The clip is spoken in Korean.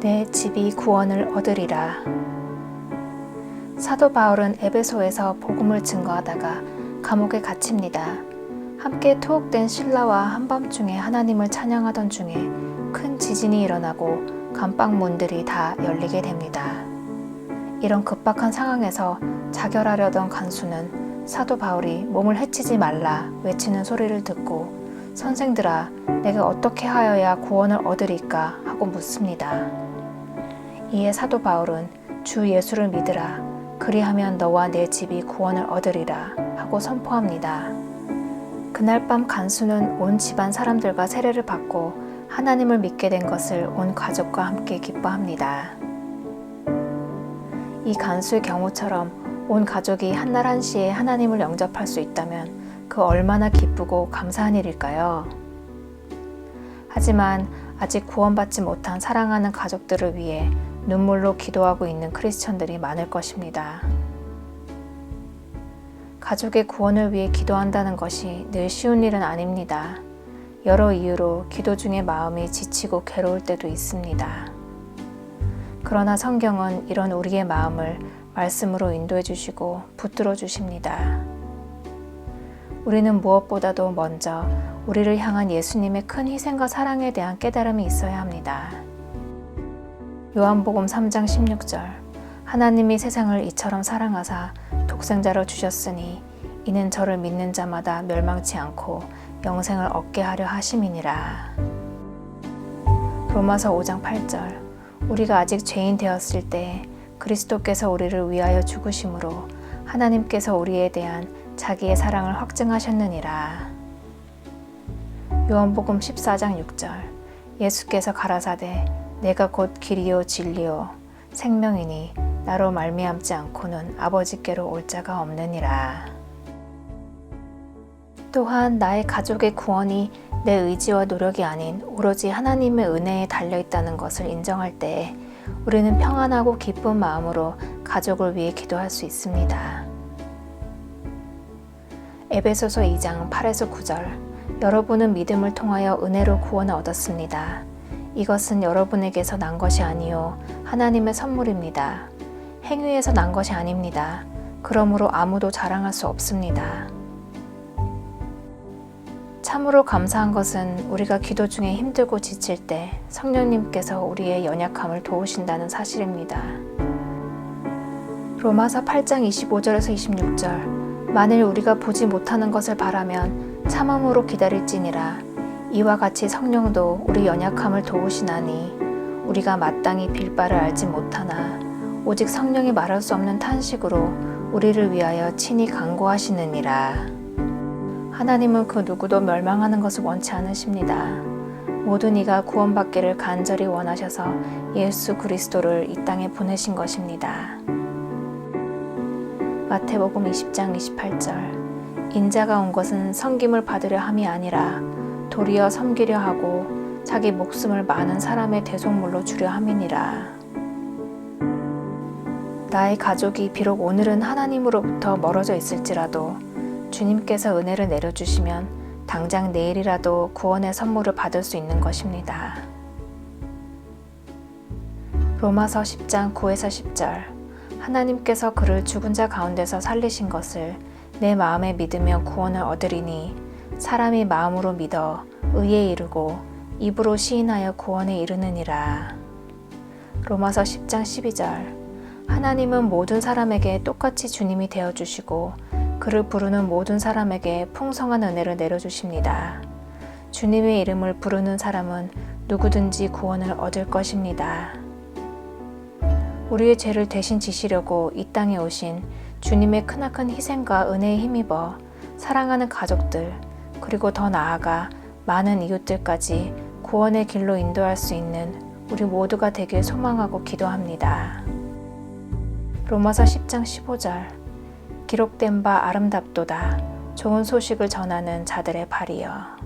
내 집이 구원을 얻으리라. 사도 바울은 에베소에서 복음을 증거하다가 감옥에 갇힙니다. 함께 투옥된 신라와 한밤중에 하나님을 찬양하던 중에 큰 지진이 일어나고 감방 문들이 다 열리게 됩니다. 이런 급박한 상황에서 자결하려던 간수는 사도 바울이 몸을 해치지 말라 외치는 소리를 듣고 선생들아 내가 어떻게 하여야 구원을 얻으리까 하고 묻습니다. 이에 사도 바울은 주 예수를 믿으라 그리하면 너와 내 집이 구원을 얻으리라 하고 선포합니다. 그날 밤 간수는 온 집안 사람들과 세례를 받고 하나님을 믿게 된 것을 온 가족과 함께 기뻐합니다. 이 간수의 경우처럼 온 가족이 한날 한시에 하나님을 영접할 수 있다면 그 얼마나 기쁘고 감사한 일일까요? 하지만 아직 구원받지 못한 사랑하는 가족들을 위해 눈물로 기도하고 있는 크리스천들이 많을 것입니다. 가족의 구원을 위해 기도한다는 것이 늘 쉬운 일은 아닙니다. 여러 이유로 기도 중에 마음이 지치고 괴로울 때도 있습니다. 그러나 성경은 이런 우리의 마음을 말씀으로 인도해 주시고 붙들어 주십니다. 우리는 무엇보다도 먼저 우리를 향한 예수님의 큰 희생과 사랑에 대한 깨달음이 있어야 합니다. 요한복음 3장 16절 하나님이 세상을 이처럼 사랑하사 독생자로 주셨으니 이는 저를 믿는 자마다 멸망치 않고 영생을 얻게 하려 하심이니라. 로마서 5장 8절 우리가 아직 죄인 되었을 때 그리스도께서 우리를 위하여 죽으심으로 하나님께서 우리에 대한 자기의 사랑을 확증하셨느니라. 요한복음 14장 6절 예수께서 가라사대 내가 곧 길이요 진리요 생명이니 나로 말미암지 않고는 아버지께로 올 자가 없느니라. 또한 나의 가족의 구원이 내 의지와 노력이 아닌 오로지 하나님의 은혜에 달려 있다는 것을 인정할 때 우리는 평안하고 기쁜 마음으로 가족을 위해 기도할 수 있습니다. 에베소서 2장 8에서 9절 여러분은 믿음을 통하여 은혜로 구원을 얻었습니다. 이것은 여러분에게서 난 것이 아니요 하나님의 선물입니다. 행위에서 난 것이 아닙니다. 그러므로 아무도 자랑할 수 없습니다. 참으로 감사한 것은 우리가 기도 중에 힘들고 지칠 때 성령님께서 우리의 연약함을 도우신다는 사실입니다. 로마서 8장 25절에서 26절 만일 우리가 보지 못하는 것을 바라면 참음으로 기다릴지니라 이와 같이 성령도 우리 연약함을 도우시나니 우리가 마땅히 빌 바를 알지 못하나 오직 성령이 말할 수 없는 탄식으로 우리를 위하여 친히 간구하시느니라. 하나님은 그 누구도 멸망하는 것을 원치 않으십니다. 모든 이가 구원받기를 간절히 원하셔서 예수 그리스도를 이 땅에 보내신 것입니다. 마태복음 20장 28절 인자가 온 것은 섬김을 받으려 함이 아니라 도리어 섬기려 하고 자기 목숨을 많은 사람의 대속물로 주려 함이니라. 나의 가족이 비록 오늘은 하나님으로부터 멀어져 있을지라도 주님께서 은혜를 내려주시면 당장 내일이라도 구원의 선물을 받을 수 있는 것입니다. 로마서 10장 9에서 10절 하나님께서 그를 죽은 자 가운데서 살리신 것을 내 마음에 믿으며 구원을 얻으리니 사람이 마음으로 믿어 의에 이르고 입으로 시인하여 구원에 이르느니라. 로마서 10장 12절 하나님은 모든 사람에게 똑같이 주님이 되어 주시고 그를 부르는 모든 사람에게 풍성한 은혜를 내려 주십니다. 주님의 이름을 부르는 사람은 누구든지 구원을 얻을 것입니다. 우리의 죄를 대신 지시려고 이 땅에 오신 주님의 크나큰 희생과 은혜에 힘입어 사랑하는 가족들, 그리고 더 나아가 많은 이웃들까지 구원의 길로 인도할 수 있는 우리 모두가 되길 소망하고 기도합니다. 로마서 10장 15절. 기록된 바 아름답도다. 좋은 소식을 전하는 자들의 발이여